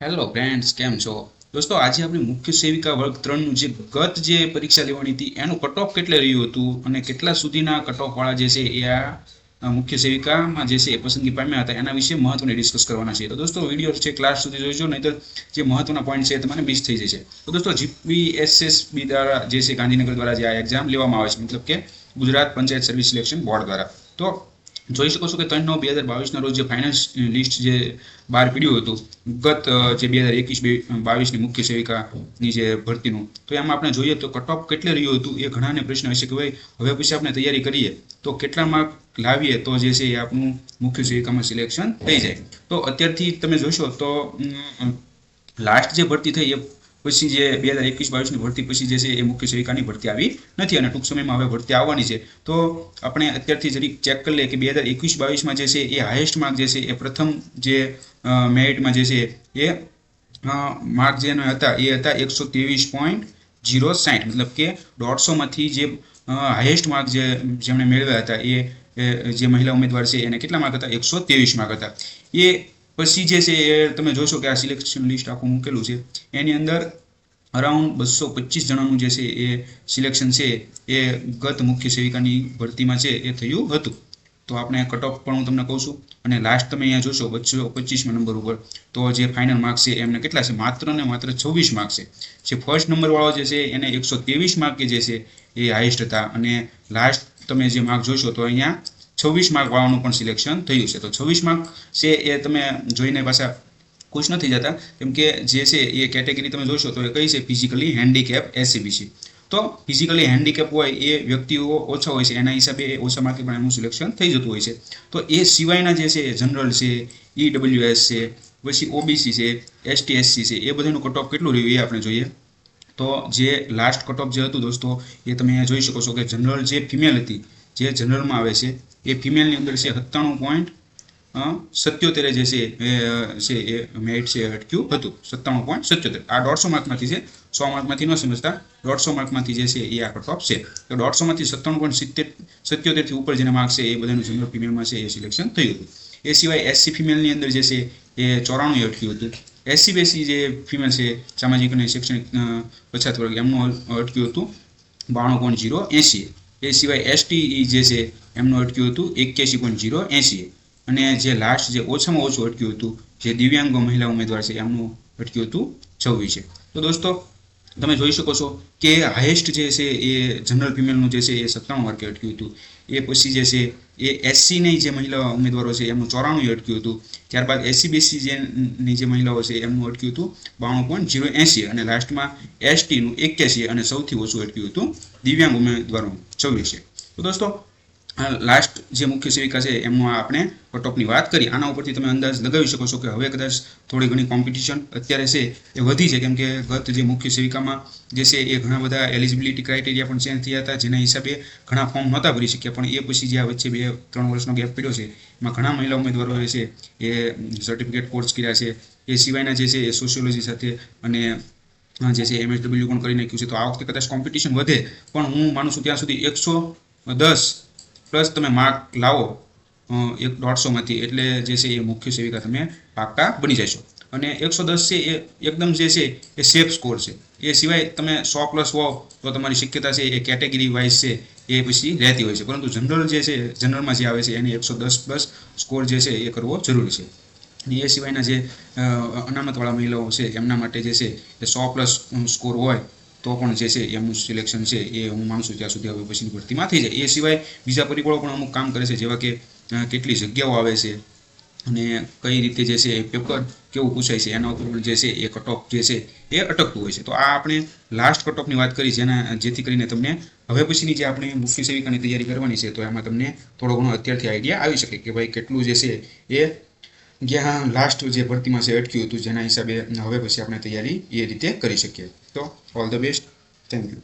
Hello friends કેમ છો? દોસ્તો, આજે આપણે મુખ્ય સેવિકા વર્ગ ત્રણનું જે ગત જે પરીક્ષા લેવાની હતી, એનું કટઓફ કેટલે રહ્યું હતું અને કેટલા સુધીના કટઓફવાળા જે છે એ આ મુખ્ય સેવિકામાં જે છે એ પસંદગી પામ્યા હતા, એના વિશે મહત્વને ડિસ્કસ કરવાના છે. તો દોસ્તો વીડિયો છે ક્લાસ સુધી જોઈજો તો જે મહત્વના પોઈન્ટ છે એ તમને મિસ થઈ જશે. તો દોસ્તો જીપીએસએસબી દ્વારા જે છે ગાંધીનગર દ્વારા જે આ એક્ઝામ લેવામાં આવે છે, મતલબ કે Gujarat panchayat service selection board દ્વારા. તો જોઈ શકો છો કે ત્રણ નવ બે હજાર બાવીસના રોજ જે ફાઇનાન્સ લિસ્ટ જે બહાર પડ્યું હતું, ગત જે બે હજાર એકવીસ, બે બાવીસની મુખ્ય સેવિકાની જે ભરતીનું, તો એમાં આપણે જોઈએ તો કટઓફ કેટલે રહ્યું હતું એ ઘણાને પ્રશ્ન હશે કે ભાઈ, હવે પછી આપણે તૈયારી કરીએ, તો કેટલા માર્ક લાવીએ તો જે છે એ આપણું મુખ્ય સેવિકામાં સિલેક્શન થઈ જાય. તો અત્યારથી તમે જોશો તો લાસ્ટ જે ભરતી થઈ એ પછી જે બે હજાર એકવીસ બાવીસની ભરતી, પછી જે છે એ મુખ્ય સેવિકાની ભરતી આવી નથી અને ટૂંક સમયમાં હવે ભરતી આવવાની છે. તો આપણે અત્યારથી જરીક ચેક કરી લઈએ કે બે હજાર એકવીસ બાવીસમાં જે છે એ હાઈએસ્ટ માર્ક જે છે એ પ્રથમ જે મેરિટમાં જે છે એ માર્ક જે હતા એ હતા એકસો ત્રેવીસ પોઈન્ટ જીરો સાઠ મતલબ કે દોઢસોમાંથી જે હાઈએસ્ટ માર્ક જે જેમણે મેળવ્યા હતા એ જે મહિલા ઉમેદવાર છે એને કેટલા માર્ક હતા? એકસો ત્રેવીસ માર્ક હતા. એ પછી જે છે એ તમે જોશો કે આ સિલેક્શન લિસ્ટ આખું મૂકેલું છે. એની અંદર અરાઉન્ડ બસો પચીસ જણાનું જે છે એ સિલેક્શન છે એ ગત મુખ્ય સેવિકાની ભરતીમાં છે એ થયું હતું. તો આપણે કટ ઓફ પણ હું તમને કહું છું. અને લાસ્ટ તમે અહીંયા જોશો બસો પચીસમાં નંબર ઉપર. તો જે ફાઇનલ માર્ક છે એમને કેટલા છે? માત્ર ને માત્ર છવ્વીસ માર્ક છે. જે ફર્સ્ટ નંબરવાળો જે છે એને એકસો ત્રેવીસ માર્ક જે છે એ હાઈએસ્ટ હતા. અને લાસ્ટ તમે જે માર્ક જોશો તો અહીંયા છવ્વીસ માર્ક વાળાનું પણ સિલેક્શન થયું છે. તો છવ્વીસ માર્ક છે એ તમે જોઈને પાછા ખુશ નથી જતા. કેમ કે જે છે એ કેટેગરી તમે જોશો તો એ કઈ છે? ફિઝિકલી હેન્ડીકેપ એસીબીસી તો ફિઝિકલી હેન્ડીકેપ હોય એ વ્યક્તિઓ ઓછા હોય છે. એના હિસાબે ઓછા માર્કે પણ એનું સિલેક્શન થઈ જતું હોય છે. તો એ સિવાયના જે છે જનરલ છે ઈડબ્લ્યુએસ છે, પછી ઓબીસી છે એસટીએસસી છે, એ બધાનું કટ ઓફ કેટલું રહ્યું એ આપણે જોઈએ. તો જે લાસ્ટ કટ ઓફ જે હતું દોસ્તો, એ તમે જોઈ શકો છો કે જનરલ જે ફિમેલ હતી જે જનરલમાં આવે છે, એ ફિમેલની અંદર છે સત્તાણું પોઈન્ટ સત્યોતેરે જે છે, એ છે, એ મેરિટ છે અટક્યું હતું. સત્તાણું પોઈન્ટ સત્યોતેર. આ દોઢસો માર્કમાંથી છે. સો માર્કમાંથી ન સમજતા. દોઢસો માર્કમાંથી જે છે, એ આ ટોપ છે. તો દોઢસોમાંથી સત્તાણું પોઈન્ટ સિત્તેર સત્યોતેરથી ઉપર જેના માર્ક છે, એ બધાનું જનરલ ફિમેલમાં છે, એ સિલેક્શન થયું હતું. એ સિવાય એસસી ફિમેલની અંદર જે છે, એ ચોરાણું અટક્યું હતું. એસસી બેસી જે ફિમેલ છે, સામાજિક અને શૈક્ષણિક પછાત વર્ગ, એમનું અટક્યું હતું. બાણું પોઈન્ટ જીરો એંસી એ સિવાય એસટી જે છે, એમનું અટક્યું હતું એક્યાસી પોઈન્ટ જીરો એંસી અને જે લાસ્ટ જે ઓછામાં ઓછું અટક્યું હતું, જે દિવ્યાંગ મહિલા ઉમેદવાર છે, એમનું અટક્યું હતું છવ્વીસે. તો દોસ્તો તમે જોઈ શકો છો કે હાઈએસ્ટ જે છે એ જનરલ ફિમેલનું જે છે એ સત્તાણું માર્કે અટક્યું હતું. એ પછી જે છે એ એસસીની જે મહિલા ઉમેદવારો છે એમનું ચોરાણું અટક્યું હતું. ત્યારબાદ એસસી બીસી જેની જે મહિલાઓ છે એમનું અટક્યું હતું બાણું પોઈન્ટ જીરો એંસી અને લાસ્ટમાં એસટીનું એક્યાસી અને સૌથી ઓછું અટક્યું હતું દિવ્યાંગ ઉમેદવારોનું છવ્વીસે તો દોસ્તો લાસ્ટ જે મુખ્ય સેવિકા છે એમનો આપણે કટઓફની વાત કરી. આના ઉપરથી તમે અંદાજ લગાવી શકો છો કે હવે કદાચ થોડી ઘણી કોમ્પિટિશન અત્યારે છે, એ વધી છે. કેમ કે ગત જે મુખ્ય સેવિકામાં જે છે, એ ઘણા બધા એલિજિબિલિટી ક્રાઇટેરિયા પણ ચેન્જ થયા હતા, જેના હિસાબે ઘણા ફોર્મ નહોતા ભરી શક્યા. પણ એ પછી જે આ વચ્ચે બે, ત્રણ વર્ષનો ગેપ પડ્યો છે, એમાં ઘણા મહિલા ઉમેદવારોએ છે, એ સર્ટિફિકેટ કોર્સ કર્યા છે. એ સિવાયના જે છે, એ સોશિયોલોજી સાથે અને જે છે એમએસડબલ્યુ પણ કરી નાખ્યું છે. તો આ વખતે કદાચ કોમ્પિટિશન વધે, પણ હું માનું છું ત્યાં સુધી એકસો દસ પ્લસ તમે માર્ક લાવો એક દોઢસોમાંથી, એટલે જે છે એ મુખ્ય સેવિકા તમે પાક્કા બની જશો. અને એકસો દસ છે એ એકદમ જે છે એ સેફ સ્કોર છે. એ સિવાય તમે સો પ્લસ હોવ તો તમારી શક્યતા છે એ કેટેગરી વાઇઝ છે એ પછી રહેતી હોય છે. પરંતુ જનરલ જે છે, જનરલમાં જે આવે છે, એને એકસો દસ પ્લસ સ્કોર જે છે એ કરવો જરૂરી છે. અને એ સિવાયના જે અનામતવાળા મહિલાઓ છે, એમના માટે જે છે એ સો પ્લસ સ્કોર હોય તો પણ જે છે, એમનું સિલેક્શન છે, એ હું માનું છું ત્યાં સુધી હવે પછીની ભરતીમાં થઈ જાય એ સિવાય બીજા પરિબળો પણ અમુક કામ કરે છે, જેવા કે કેટલી જગ્યાઓ આવે છે અને કઈ રીતે જે છે પેપર કેવું પૂછાય છે, એના ઉપર પણ જે છે, એ કટઓફ જે છે, એ અટકતું હોય છે. તો આ આપણે લાસ્ટ કટઓફની વાત કરી, જેના, જેથી કરીને તમને હવે પછીની જે આપણે મુખ્ય સેવિકાની તૈયારી કરવાની છે, તો એમાં તમને થોડો ઘણો અત્યારથી આઈડિયા આવી શકે કે ભાઈ કેટલું જે છે, એ જ્યાં લાસ્ટ જે ભરતીમાં છે અટક્યું હતું, જેના હિસાબે હવે પછી આપણે તૈયારી એ રીતે કરી શકીએ. So all the best. Thank you.